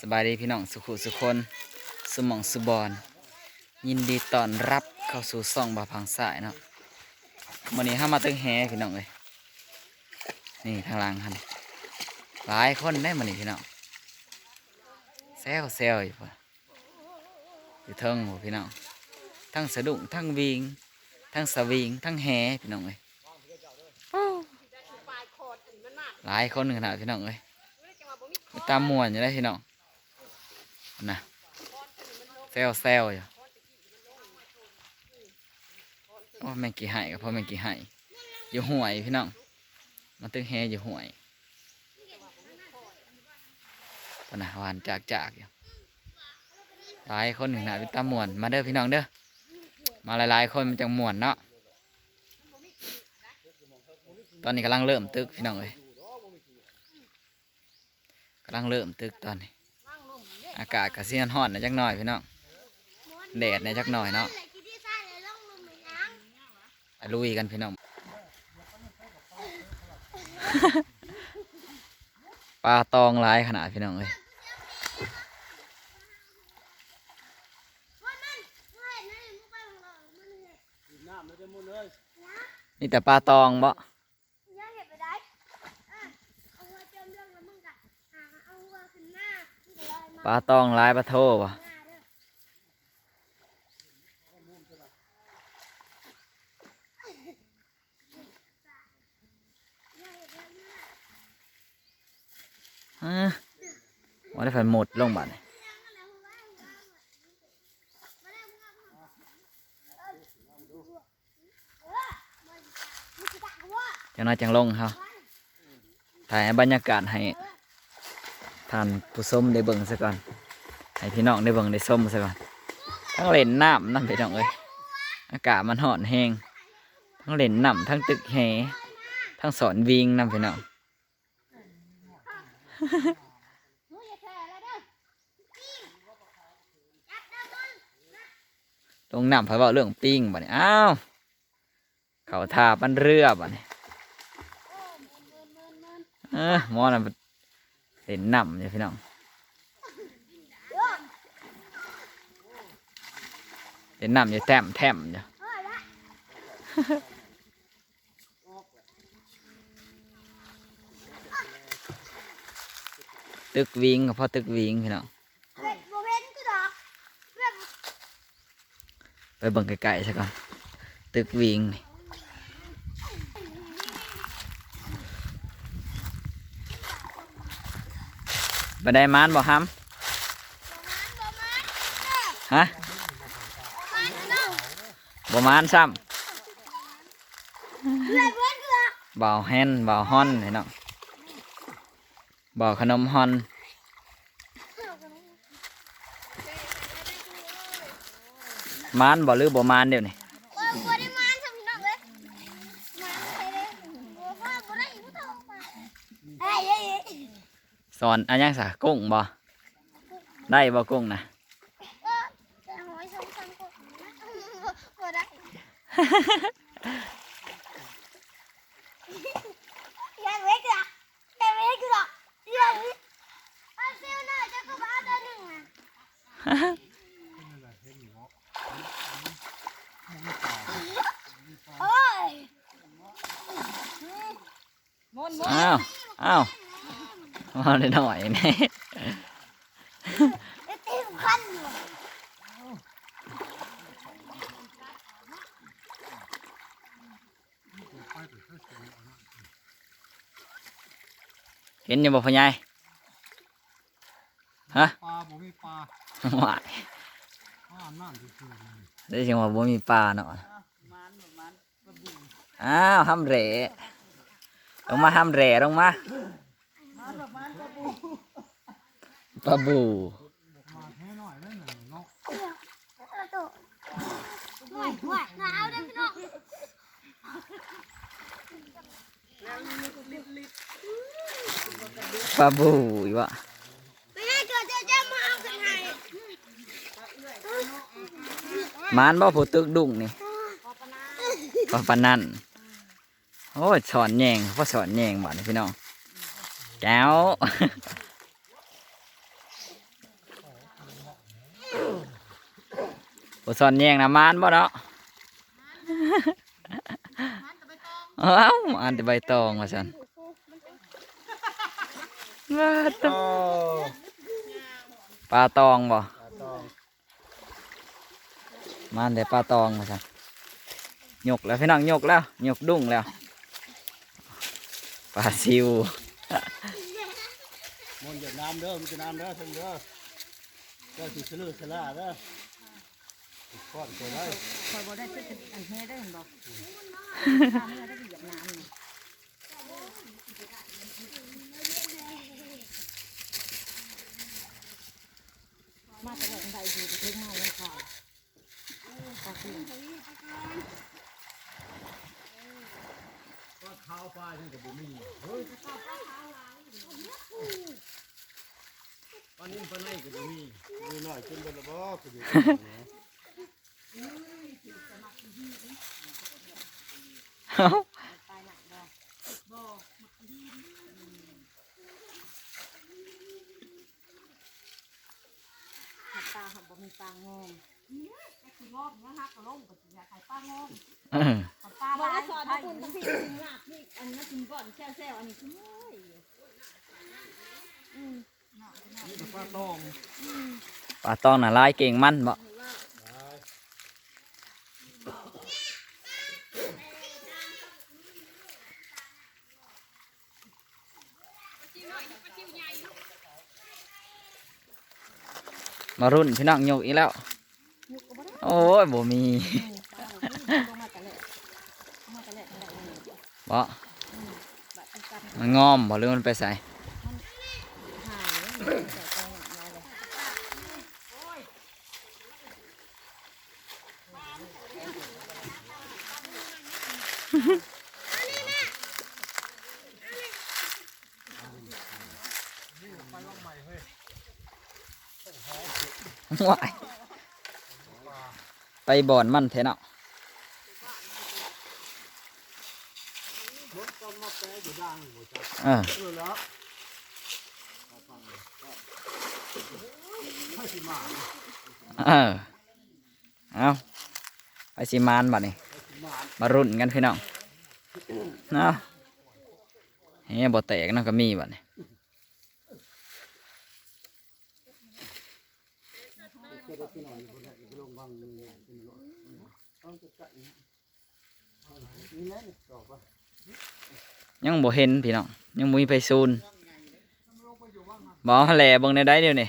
สบายดีพี่น้องสุขุสุคนสมองสุบอนยินดีต้อนรับเข้าสู่ซ่องบาพังสายเนาะวันนี้ห้ามาตึงแฮพี่น้องเลยนี่ทางล่างคันหลายคนได้มันนี่พี่น้องแซวแซวอยู่ปะอยู่เทิงโหพี่น้องทั้งสะดุ้งทั้งวิงทั้งสวิงทั้งแฮพี่น้องเลยหลายคนขนาดพี่น้องเลยตามมวนอยู่ได้พี่น้อง นะแซวแซวอยู่โอ้แมงกี่ไห่กับพ่อแมงกี่ไห่อยู่ห่วยพี่น้องมันตึงแฮอยู่ห่วยปะนะหวานจากจากอยู่หลายคนหนึ่งนะเป็นตามวนมาเด้อพี่น้องเด้อมาหลายๆคนมันจังมวนเนาะตอนนี้กำลังเริ่มตึกพี่น้องเลยกำลังเริ่มตึกตอนนี้ อากาศกระเซียนฮ้อนนะจักหน่อยพี่น้องแดดนะจักหน่อยเนาะไปลุยกันพี่น้องปลาตองหลายขนาดพี่น้องเลยนี่แต่ปลาตองบ่ ปลาตองลายปลาโทบ่ฮะว่าได้ไฟหมดลงบ้านจังน้อยจังลงครับถ่ายบรรยากาศให้ ท่านผู้ชมได้เบิ่งซะก่อนให้พี่น้องได้เบิ่งได้ส้มซะก่อนทั้งเล่นน้ำนั่นพี่น้องเอ้ยอากาศมันหอนแห้งทั้งเล่นน้ำทั้งตึกแหทั้งสอนวิงน้ำพี่น้องลงน้ำไฟเบาเรื่องปิ้งบ่เนี่ยอ้าวเขาทาปั้นเรือบ่เนี่ยเออมอน่ะ เห็นน้ำเนี่ยพี่น้องเห็นน้ำอยู่แต้มแต้มอยู่ตึกวิงกับพ่อตึกวิงพี่น้องไปเบิ่งไกลๆซะก่อนตึกวิงนี่ บันไดมานบ่ฮัมฮะบ่มานซ้ำบ่าวแฮนบ่าวฮอนนี่เนาะบ่าวขนมฮอนมานบ่หรือบ่มานเดี๋ยวนี้ สอนอันยังสะกุ้งบ่ได้บ่กุ้งนะยังเล็กอะยังเล็กอะยังเล็กเอาเซลล์หน่อยจะก็บ้าตัวหนึ่งอะโอ้ยอ้าวอ้าว มาได้หน่อยนี่ไอ้ตีมคันอยู่เห็นอยู่บ่พ่อใหญ่ฮะปลาบ่มีปลาว้ายข้ามน้ำซื่อๆนี่ได้จังว่าบ่มีปลาเนาะอ้าวห้ำเหร่ลงมาห้ำเหร่ลงมา ปลาบูมาแค่น้อยนั่นน่ะเนาะเอาตัวหน่อยหน่อยหนาวด้วยพี่น้องปลาบูอีวะไม่ให้เกิดเจะจะมาเอากันให้มานบ่ผู้ตึกดุ้งนี่ปลาปานนั่นโอ้ยสอนแยงพ่อสอนแยงบ่นี่พี่น้อง จ้วอุซอนแยงนะมันบ่เนาะเอ้าอันจะใบตองมาสันว้าตปลาตองบ่มันแต่ปลาตองมาสันหยกแล้วพี่น้องหยกแล้วหยกดุ้งแล้วปลาซิว นจะน้ำเด้อมันจะน้ำเด้อเพิ่งเด้อเด้อสิสลือสลาเด้อก้อนตัวได้คอยบ่ได้ซื้ออันเฮ็ดได้เห็นบ่ถ้าเมื่อได้เหยียบน้ำนี่มาแต่ละใดอยู่ไปถึงมาแล้วค่ะก็คือก็ข้าวปลาที่กับบุมีเฮ้ย ปลานิ่มปลาไหนกับบุมีมีหน่อยขึ้นบนระบอกก็อยู่เอ้าตายหนักบ่บ่หักตาหักบ่มีปลางงก็คืองอมนะฮักก็ลงก็สิอยากให้ปลางงเออปลาบอกลาให้ยสอนใช่คุณทั้งสี่ถึงหลักนี่อันนั้นถึงก่อนแซวๆอันนี้คือเฮ้ย นี่กับปลาตองปลาตองน่ะลายเก่งมันบ่มารุ่นพี่น้องยกอีกแล้ว โอ้ยบ่มีลงมาแต่แรกลงมาแต่แรกไม่ได้เลยบ่บัดกันมันงอมบ่หรือมันไปใส่ หายเลยแต่ตัวอย่างน้อยเลย ว้ายไปบ่อนมันเถอะเนาะรถก็มาแปะอยู่ดังหัวจับเออเอาเออเอาไปสิมานบัดนี้มารุ่นกันพี่น้องเนาะเฮ้ยบ่แตกเนาะก็มีบัดนี้ ยังบ่เห็นพี่น้องยังบ่มีไปซูนบ่แหล่เบิ่งในได้เดี๋ยวนี้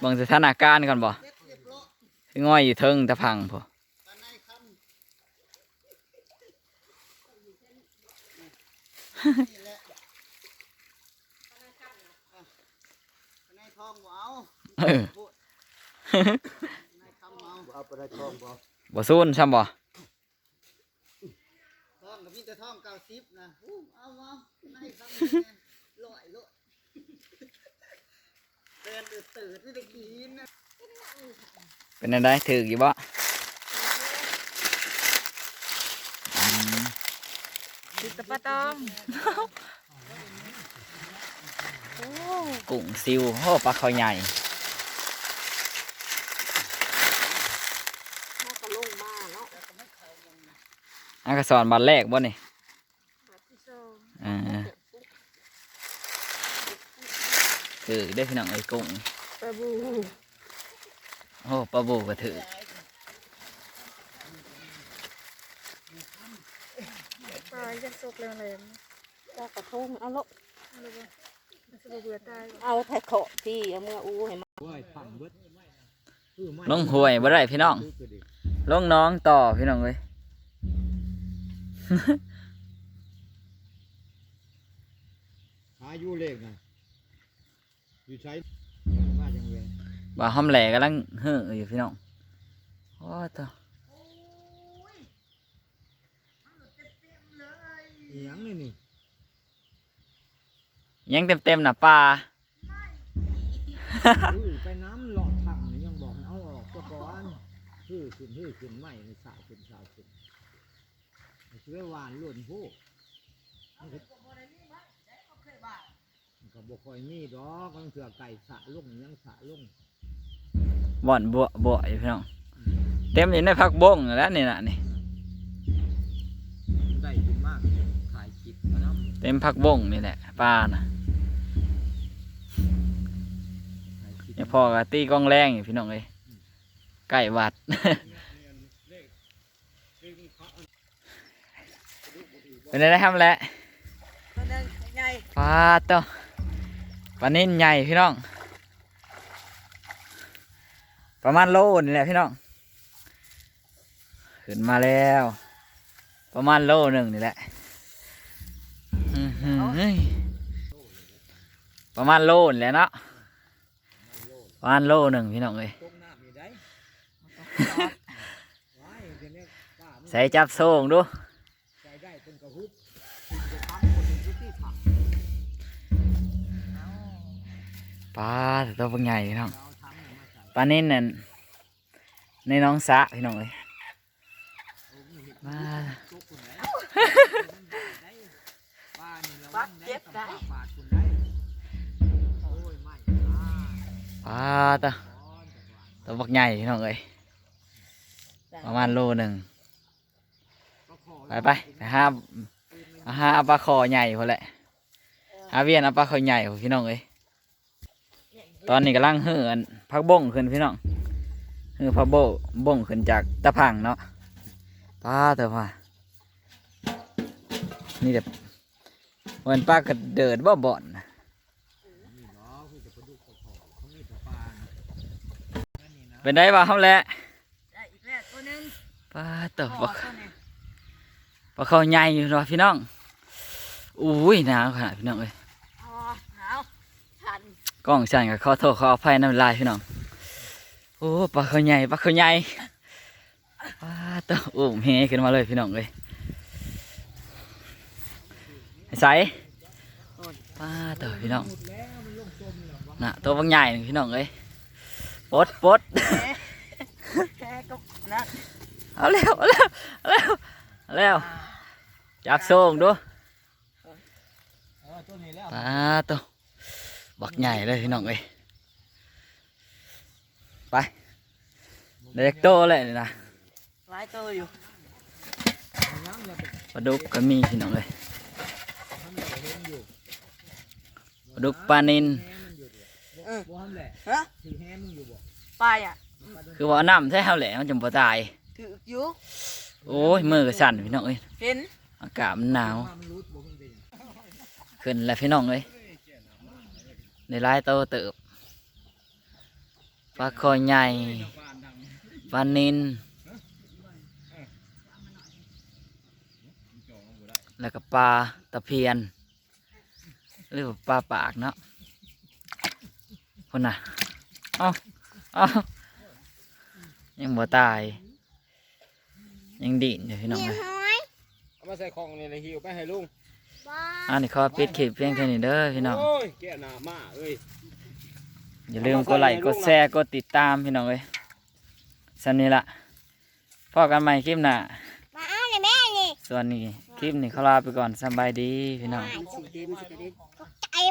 เบิ่งสถานการณ์ก่อนบ่ง่อยอยู่เทิงตะพังพอในทองบ่เออ บ่บ่ซูนซ้ำบ่ทองกับพี่แต่ทองเก้าสิบนะอู้เอาเอาในคำนี่ไงลอยลอยเตือนตื่นตื่นที่ตะกี้นะเป็นจังไดถืออยู่บ่อืมติดตะปะตองกุ้งซิวโอ้ปลาเขาใหญ่ เขาก็ลงมาเนาะ อันกระสอนบันแรกบ่นี่อ่าถือได้พี่น้องไอ้กุ้งปลาบูโอ้ปลาบูก็ถือปลาจะสุกเลยเลยปลากระทงเอาละมันจะเบื่อตายเอาไทยเขาะที่เอามื่ออู้ให้มาว้ายพังเบิดเออไม่ลงห้วยบ่ได้พี่น้องซื้อก็ดีลงน้องต่อพี่น้องเอ้ย หาอยู่เลขนะอยู่ใช้มาจังเวยว่าห้อมแหล่กำลังเฮ้ออยู่พี่น้องโอ้ต่ออีหยังนี่นี่ยังเต็มเต็มๆน่ะปลาอุ้ยไปน้ำหลอดถังนี่ยังบอกให้เอาออกตัวก่อนฮือขึ้นฮือขึ้นใหม่ในสายขึ้นสายขึ้น เชื่อหวานล้วนโพกมันก็มันก็บอกคอยนี่ดอกมันเถื่อไก่สะลงยังสะลงบ่อนบัวบัวอยู่พี่น้องเต็มอยู่ในผักบงนั่นแหล้วนี่น่ะนี่ได้กินมากขายกินมาน้ำเต็มผักบงนี่แหละปลาน่ะขายกินเนี่ยพ่อก็ตีกล้องแรงอยู่พี่น้องเอ้ยใกล้วัด เป็นไงได้ทำแหละตัวนึงใหญ่ปลาเต้าปลานิ่นใหญ่พี่น้อง ประมาณโลนี่แหละพี่น้อง ขึ้นมาแล้ว ประมาณโลหนึ่งนี่แหละอื้อหือประมาณโลนี่แหละเนาะ ประมาณโลหนึ่งพี่น้องเอ้ยต้มน้ำนี่ได้ว้ายเดี๋ยวนี้ป้ามันใส่จับโซ่งดูใส่ได้เป็นกระหุบกินจะทำคนหนึ่งที่ที่ผักปลาตัวเป็นใหญ่พี่น้องเราเนี่ยมาใส่ปลานิ่นนั่นในน้องสะพี่น้องเอ้ยมาปาเราได้กับป้าปาดคนได้โอ้ยไม่อ่าปลาตัวกนแต่ว่าตัวบักใหญ่พี่น้องเอ้ยประมาณโลหนึ่ง ไปไปไปหาเอาหาเอาปลาคอใหญ่พอแหละหาเวียนเอาปลาคอใหญ่พอพี่น้องเอ้ยตอนนี้กำลังเหือนพักบ้งขึ้นพี่น้องเหือพักโบบ้งขึ้นจากตะพังเนาะปลาเถอะพ่อนี่เด็บวันปลากระเดิดบ่บ่อนน่ะนี่เนาะคือจะประดุกกระขอเขามีแต่ปลานะนั่นนี่นะเป็นได้บ่เขาแหละได้อีกแล้วตัวนึง ปลาเถอะพ่ปอลาตัวนี้ปลาคอใหญ่อยู่เนาะพี่น้อง อุ้ยหนาวขนาดพี่น้องเอ้ยอ๋อหนาวทันกล้องสั่นกับขอโทษขออภัยน้ำลายพี่น้อง โอ้ปลาเขาใหญ่ปลาเขาใหญ่ปลาตัวโอ้มเฮขึ้นมาเลยพี่น้องเลยใส่ปลาตัวพี่น้องน่ะตัวบางใหญ่นี่พี่น้องเลยปลดปลดแค่ก็นั่นเอาเร็วเอาเร็วเอาเร็ว เอาเร็วจับโซ่งดูเออตัวนี้แล้วปลาตัวบักใหญ่เลยพี่น้องเลยไปเด็กโตเลยนี่นะหลายตัวอยู่ยังเราปลาดุกก็มีพี่น้องเลยทำอะไรเห็นอยู่ปลาดุกปลานินแฮมันอยู่ดิบ่ทำแหละฮะถือแฮมึงอยู่บ่ไปอะคือว่าน้ำใช่เฮาแหละมันจมบ่ตายถืออยู่ โอ้ยมือก็สั่นพี่น้องเอ้ยเห็นอากาศมันหนาวว่ามันรูดบ่มันเป็นขึ้นแล้วพี่น้องเอ้ยในร้ายโตเติบปลาคอใหญ่ปลานินแล้วก็ปลาตะเพียน หรือว่าปลาปากเนาะคนน่ะ เอ้าเอ้ายังบ่ตาย ยังดิ่นอยู่พี่น้องมีเลยหอยเอามาใส่ของนี่เลยหิวไปให้ลุงบ้าอันนี้ขอปิดคลิปเพียงเท่านี้เด้อพี่น้องโอ้ยแก่หน้ามาเอ้ยอย่าลืมกดไลค์กดแชร์กดติดตามพี่น้องเอ้ยสันนี้ละพอกันใหม่คลิปหน้ามาเอาเลยแม่นี่ส่วนนี้คลิปนี้เขาลาไปก่อนสำบายดีพี่น้องสีเดมนสิกระเด็นไอ้